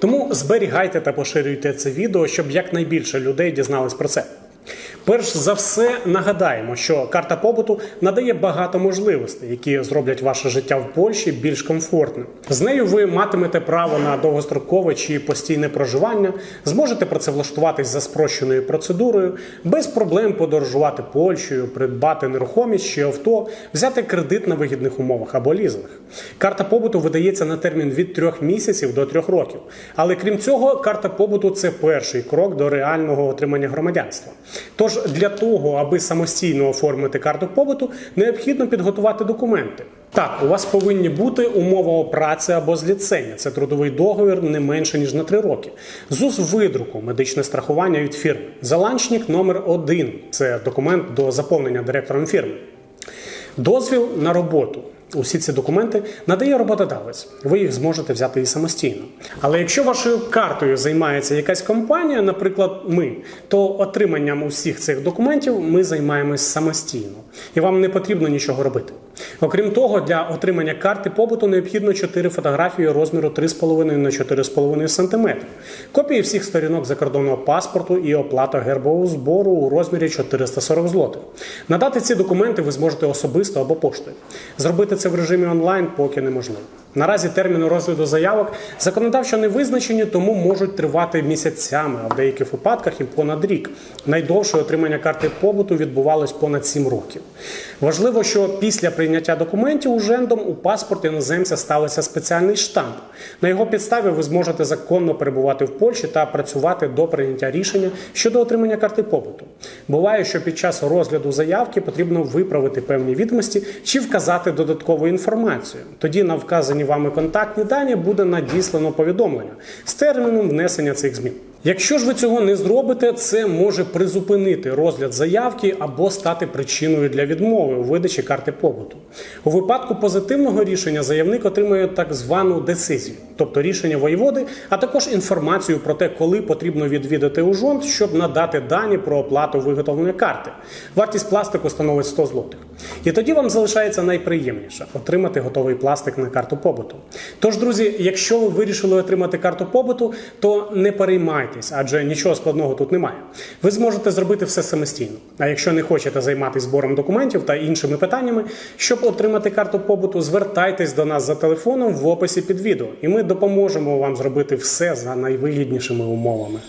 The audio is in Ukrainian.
Тому зберігайте та поширюйте це відео, щоб якнайбільше людей дізнались про це. Перш за все нагадаємо, що карта побуту надає багато можливостей, які зроблять ваше життя в Польщі більш комфортним. З нею ви матимете право на довгострокове чи постійне проживання, зможете працевлаштуватись за спрощеною процедурою, без проблем подорожувати Польщею, придбати нерухомість чи авто, взяти кредит на вигідних умовах або лізинг. Карта побуту видається на термін від трьох місяців до трьох років. Але крім цього, карта побуту це перший крок до реального отримання громадянства. Тож для того, аби самостійно оформити карту побуту, необхідно підготувати документи. Так, у вас повинні бути умова праці або зліцення. Це трудовий договір не менше ніж на 3 роки. ЗУС видруку, медичне страхування від фірми. Заланчник номер 1 це документ до заповнення директором фірми. Дозвіл на роботу. Усі ці документи надає роботодавець. Ви їх зможете взяти і самостійно. Але якщо вашою картою займається якась компанія, наприклад, ми, то отриманням усіх цих документів ми займаємось самостійно, і вам не потрібно нічого робити. Окрім того, для отримання карти побуту необхідно 4 фотографії розміру 3,5 на 4,5 см, копії всіх сторінок закордонного паспорту і оплата гербового збору у розмірі 440 злотих. Надати ці документи ви зможете особисто або поштою. Зробити це в режимі онлайн поки неможливо. Наразі терміни розгляду заявок законодавчо не визначені, тому можуть тривати місяцями, а в деяких випадках і понад рік. Найдовше отримання карти побуту відбувалось понад 7 років. Важливо, що після прийняття документів ужендом у паспорт іноземця ставиться спеціальний штамп. На його підставі ви зможете законно перебувати в Польщі та працювати до прийняття рішення щодо отримання карти побуту. Буває, що під час розгляду заявки потрібно виправити певні відомості чи вказати додаткову інформацію. Тоді на вказані вами контактні дані буде надіслано повідомлення з терміном внесення цих змін. Якщо ж ви цього не зробите, це може призупинити розгляд заявки або стати причиною для відмови у видачі карти побуту. У випадку позитивного рішення заявник отримує так звану децизію, тобто рішення воєводи, а також інформацію про те, коли потрібно відвідати ужонт, щоб надати дані про оплату виготовлення карти. Вартість пластику становить 100 злотих. І тоді вам залишається найприємніше отримати готовий пластик на карту побуту. Тож, друзі, якщо ви вирішили отримати карту побуту, то не переймайтесь, адже нічого складного тут немає. Ви зможете зробити все самостійно. А якщо не хочете займатися збором документів та іншими питаннями, щоб отримати карту побуту, звертайтесь до нас за телефоном в описі під відео, і ми допоможемо вам зробити все за найвигіднішими умовами.